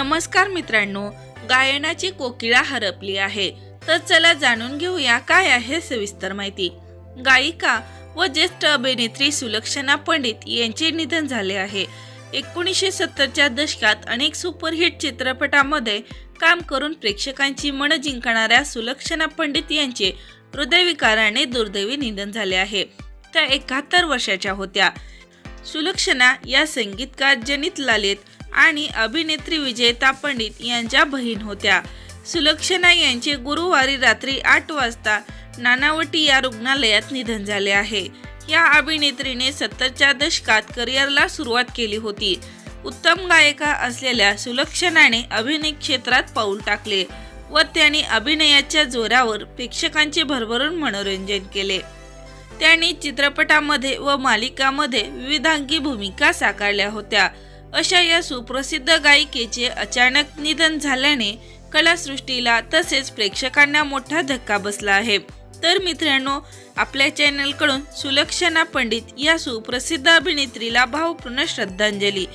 नमस्कार मित्रांनो गायनाची कोकिळा हरपली आहे. तर चला जाणून घेऊया काय आहे सविस्तर माहिती. गायिका व ज्येष्ठ अभिनेत्री सुलक्षणा पंडित यांचे निधन झाले आहे. एकोणीसशे सत्तरच्या दशकात अनेक सुपरहिट चित्रपटामध्ये काम करून प्रेक्षकांची मन जिंकणाऱ्या सुलक्षणा पंडित यांचे हृदयविकाराने दुर्दैवी निधन झाले आहे. त्या एकाहत्तर वर्षाच्या होत्या. सुलक्षणा या संगीतकार जनित लालेत आणि अभिनेत्री विजयता पंडित यांच्या बहीण होत्या. सुलक्षणा यांचे गुरुवारी रात्री आठ वाजता नानावटी या रुग्णालयात निधन झाले आहे. या अभिनेत्रीने सत्तरच्या दशकात करिअरला सुरुवात केली होती. उत्तम गायिका असलेल्या सुलक्षणाने अभिनय क्षेत्रात पाऊल टाकले व त्यांनी अभिनयाच्या जोरावर प्रेक्षकांचे भरभरून मनोरंजन केले. त्यांनी चित्रपटामध्ये व मालिकामध्ये विविधांगी भूमिका साकारल्या होत्या. अशा या सुप्रसिद्ध गायिकेचे अचानक निधन झाल्याने कलासृष्टीला तसेच प्रेक्षकांना मोठा धक्का बसला आहे. तर मित्रांनो आपल्या चॅनलकडून सुलक्षणा पंडित या सुप्रसिद्ध अभिनेत्रीला भावपूर्ण श्रद्धांजली.